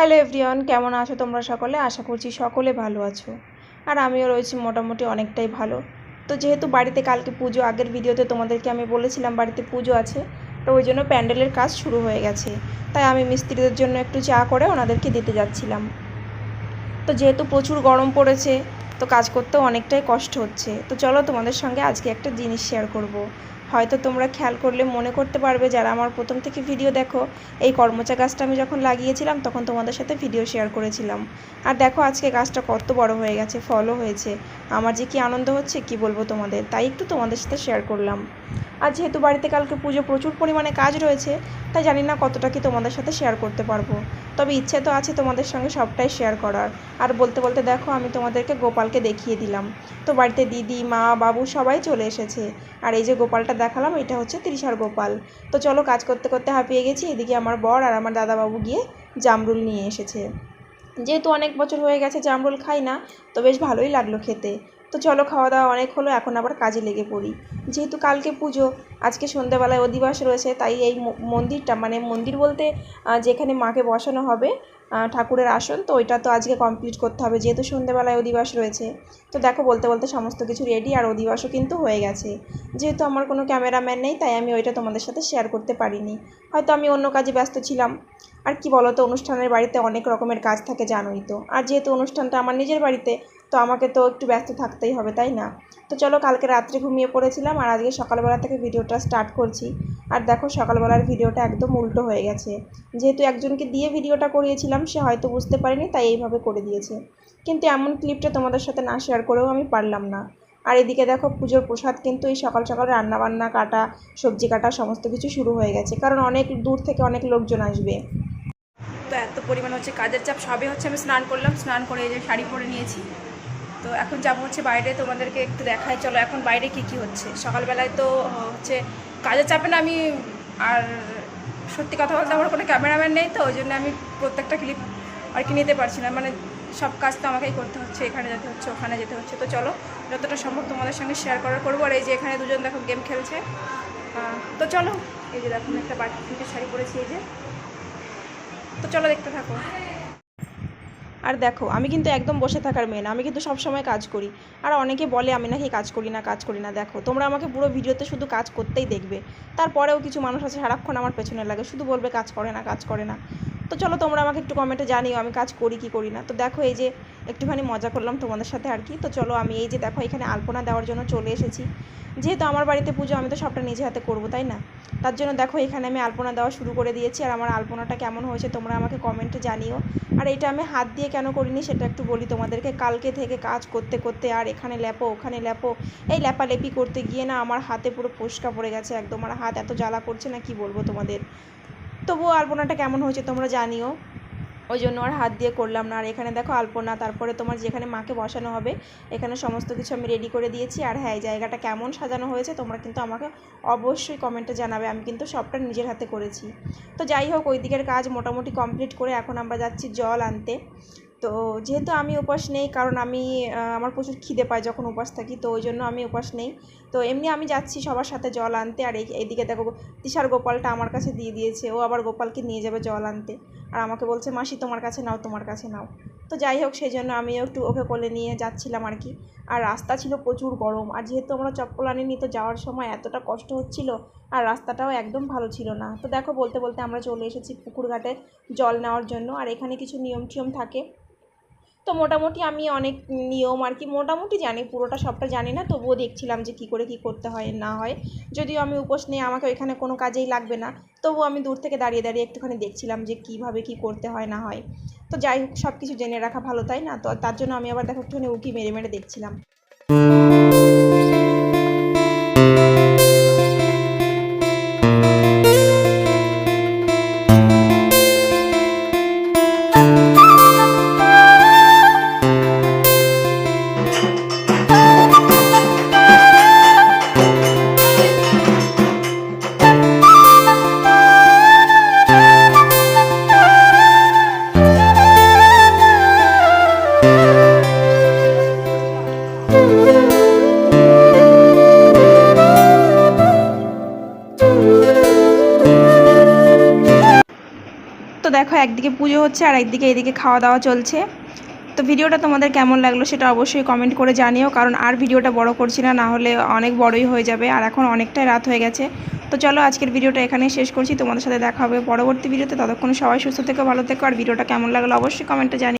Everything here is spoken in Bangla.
হ্যালো এভরিওয়ান কেমন আছো তোমরা সকলে? আশা করছি সকলে ভালো আছো। আর আমিও রয়েছি মোটামুটি অনেকটাই ভালো। তো যেহেতু বাড়িতে কালকে পুজো, আগের ভিডিওতে তোমাদেরকে আমি বলেছিলাম বাড়িতে পুজো আছে, তো ওই জন্য প্যান্ডেলের কাজ শুরু হয়ে গেছে। তাই আমি মিস্ত্রিদের জন্য একটু চা করে ওনাদেরকে দিতে যাচ্ছিলাম। তো যেহেতু প্রচুর গরম পড়েছে, তো কাজ করতেও অনেকটাই কষ্ট হচ্ছে। তো চলো তোমাদের সঙ্গে আজকে একটা জিনিস শেয়ার করব। হয়তো তোমরা খেয়াল করলে মনে করতে পারবে যারা আমার প্রথম থেকে ভিডিও দেখো, এই কর্মচা গাছটা আমি যখন লাগিয়েছিলাম তখন তোমাদের সাথে ভিডিও শেয়ার করেছিলাম। আর দেখো আজকে গাছটা কত বড় হয়ে গেছে, ফলও হয়েছে। আমার যে কি আনন্দ হচ্ছে, কি বলব তোমাদের? তাই একটু তোমাদের সাথে শেয়ার করলাম। আর যেহেতু বাড়িতে কালকে পুজো প্রচুর পরিমাণে কাজ রয়েছে, তাই জানি না কতটা কি তোমাদের সাথে শেয়ার করতে পারব। তবে ইচ্ছে তো আছে তোমাদের সঙ্গে সবটাই শেয়ার করার। আর বলতে বলতে দেখো, আমি তোমাদেরকে গোপালকে দেখিয়ে দিলাম। তো বাড়িতে দিদি, মা, বাবু সবাই চলে এসেছে। আর এই যে গোপালটা দেখালাম, এটা হচ্ছে ত্রিশার গোপাল। তো চলো কাজ করতে করতে হাঁপিয়ে গেছি, এদিকে আমার বর আর আমার দাদাবাবু গিয়ে জামরুল নিয়ে এসেছে। যেহেতু অনেক বছর হয়ে গেছে, জামরুল খাই না, তো বেশ ভালোই লাগল খেতে। তো চলো খাওয়া দাওয়া অনেক হলো, এখন আবার কাজে লেগে পড়ি। যেহেতু কালকে পুজো, আজকে সন্ধ্যাবেলায় অধিবাস রয়েছে, তাই এই মন্দিরটা মানে মন্দির বলতে যেখানে মাকে বসানো হবে ঠাকুরের আসন, তো ওইটা তো আজকে কমপ্লিট করতে হবে, যেহেতু সন্ধ্যেবেলায় অধিবাস রয়েছে। তো দেখো, বলতে বলতে সমস্ত কিছু রেডি আর অধিবাসও কিন্তু হয়ে গেছে। যেহেতু আমার কোনো ক্যামেরাম্যান নেই, তাই আমি ওইটা তোমাদের সাথে শেয়ার করতে পারিনি। হয়তো আমি অন্য কাজে ব্যস্ত ছিলাম। আর কি বলো তো অনুষ্ঠানের বাড়িতে অনেক রকমের কাজ থাকে, জানোই তো। আর যেহেতু অনুষ্ঠানটা আমার নিজের বাড়িতে তো আমাকে তো একটু ব্যস্ত থাকতেই হবে, তাই না? তো চলো কালকে রাত্রে ঘুমিয়ে পড়েছিলাম আর আজকে সকালবেলা থেকে ভিডিওটা স্টার্ট করছি। আর দেখো সকালবেলার ভিডিওটা একদম উল্টো হয়ে গেছে। যেহেতু একজনকে দিয়ে ভিডিওটা করিয়েছিলাম, সে হয়তো বুঝতে পারেনি, তাই এইভাবে করে দিয়েছে। কিন্তু এমন ক্লিপটা তোমাদের সাথে না শেয়ার করেও আমি পারলাম না। আর এদিকে দেখো পুজোর প্রসাদ কিন্তু এই সকাল সকাল রান্নাবান্না, কাটা, সবজি কাটা, সমস্ত কিছু শুরু হয়ে গেছে। কারণ অনেক দূর থেকে অনেক লোকজন আসবে। তো এত পরিমাণ হচ্ছে কাজের চাপ, সবে হচ্ছে আমি স্নান করলাম, স্নান করে এই যে শাড়ি পরে নিয়েছি। তো এখন যাব হচ্ছে বাইরে, তোমাদেরকে একটু দেখায় চলো, এখন বাইরে কি কি হচ্ছে? সকালবেলায় তো হচ্ছে কাজের চাপে না আমি, আর সত্যি কথা বলতে আমার কোনো ক্যামেরাম্যান নেই তো, ওই জন্য আমি প্রত্যেকটা ক্লিপ আর কি নিতে পারছি না। মানে সব কাজ তো আমাকেই করতে হচ্ছে, এখানে যেতে হচ্ছে, ওখানে যেতে হচ্ছে। তো চলো, যতটা সম্ভব তোমাদের সঙ্গে শেয়ার করার করব। আর এই যে এখানে দুজন দেখো গেম খেলছে। তো চলো, এই যে দেখো একটা বাটি থেকে শাড়ি পরেছি, এই যে। তো চলো, দেখতে থাকো। আর দেখো, আমি কিন্তু একদম বসে থাকার মেয়ে না, আমি কিন্তু সবসময় কাজ করি। আর অনেকে বলে, আমি নাকি কাজ করি না, কাজ করি না। দেখো, তোমরা আমাকে পুরো ভিডিওতে শুধু কাজ করতেই দেখবে। তারপরেও কিছু মানুষ আছে, সারাক্ষণ আমার পেছনে লাগে, শুধু বলবে, কাজ করে না, কাজ করে না। তো চলো তোমরা আমাকে একটু কমেন্টে জানিও, আমি কাজ করি কি করি না। তো দেখো এই যে একটুখানি মজা করলাম তোমাদের সাথে আর কি। তো চলো আমি এই যে দেখো এখানে আলপনা দেওয়ার জন্য চলে এসেছি। যেহেতু আমার বাড়িতে পুজো, আমি তো সবটা নিজে হাতে করব, তাই না? তার জন্য দেখো এখানে আমি আলপনা দেওয়া শুরু করে দিয়েছি। আর আমার আলপনাটা কেমন হয়েছে তোমরা আমাকে কমেন্টে জানিও। আর এটা আমি হাত দিয়ে কেন করিনি সেটা একটু বলি তোমাদেরকে। কালকে থেকে কাজ করতে করতে আর এখানে ল্যাপো ওখানে ল্যাপো এই ল্যাপালেপি করতে গিয়ে না আমার হাতে পুরো ফোসকা পড়ে গেছে একদম। আমার হাত এত জ্বালা করছে না কি বলব তোমাদের। তবুও আলপনাটা কেমন হয়েছে তোমরা জানিও। ওই জন্য আর হাত দিয়ে করলাম না। আর এখানে দেখো আলপনা, তারপরে তোমার যেখানে মাকে বসানো হবে, এখানে সমস্ত কিছু আমি রেডি করে দিয়েছি। আর হ্যাঁ এই জায়গাটা কেমন সাজানো হয়েছে তোমরা কিন্তু আমাকে অবশ্যই কমেন্টে জানাবে। আমি কিন্তু সবটা নিজের হাতে করেছি। তো যাই হোক, ওই দিকের কাজ মোটামুটি কমপ্লিট করে এখন আমরা যাচ্ছি জল আনতে। তো যেহেতু আমি উপাস নেই, কারণ আমি আমার প্রচুর খিদে পায় যখন উপাস থাকি, তো ওই জন্য আমি উপাস নেই। তো এমনি আমি যাচ্ছি সবার সাথে জল আনতে, আর এইদিকে দেখো তিশার গোপালটা আমার কাছে দিয়ে দিয়েছে, ও আবার গোপালকে নিয়ে যাবে জল আনতে। আর আমাকে বলছে, মাসি, তোমার কাছে নাও, তোমার কাছে নাও। তো যাই হোক, সেই জন্য আমিও একটু ওকে কোলে নিয়ে যাচ্ছিলাম আর কি। আর রাস্তা ছিল প্রচুর গরম, আর যেহেতু আমরা চপ্পল আনিনি, তো যাওয়ার সময় এতটা কষ্ট হচ্ছিল, আর রাস্তাটাও একদম ভালো ছিল না। তো দেখো, বলতে বলতে আমরা চলে এসেছি পুকুর ঘাটে জল নেওয়ার জন্য, আর এখানে কিছু নিয়ম টিয়ম থাকে। তো মোটামুটি আমি অনেক নিয়ম আর কি, মোটামুটি জানি, পুরোটা সবটা জানি না, তবুও দেখছিলাম যে কি করে কি করতে হয়, না হয়। যদিও আমি উপোস নেই, আমাকে ওইখানে কোনো কাজেই লাগবে না, তবুও আমি দূর থেকে দাঁড়িয়ে দাঁড়িয়ে একটুখানি দেখছিলাম যে কীভাবে কি করতে হয়, না হয়। তো যাই হোক সব কিছু জেনে রাখা ভালো, তাই না? তো তার জন্য আমি আবার দেখো একটুখানি উকি মেরে মেরে দেখছিলাম। দেখো একদিকে পুজো হচ্ছে আর একদিকে এদিকে খাওয়া দাওয়া চলছে। তো ভিডিওটা তোমাদের কেমন লাগল সেটা অবশ্যই কমেন্ট করে জানিও, কারণ আর ভিডিওটা বড় করছি না না হলে অনেক বড়ই হয়ে যাবে, আর এখন অনেকটাই রাত হয়ে গেছে। তো চলো আজকের ভিডিওটা এখানেই শেষ করছি, তোমাদের সাথে দেখা হবে পরবর্তী ভিডিওতে, ততক্ষণ সবাই সুস্থ থেকে, ভালো থেকো, আর ভিডিওটা কেমন লাগল অবশ্যই কমেন্টে জানিও।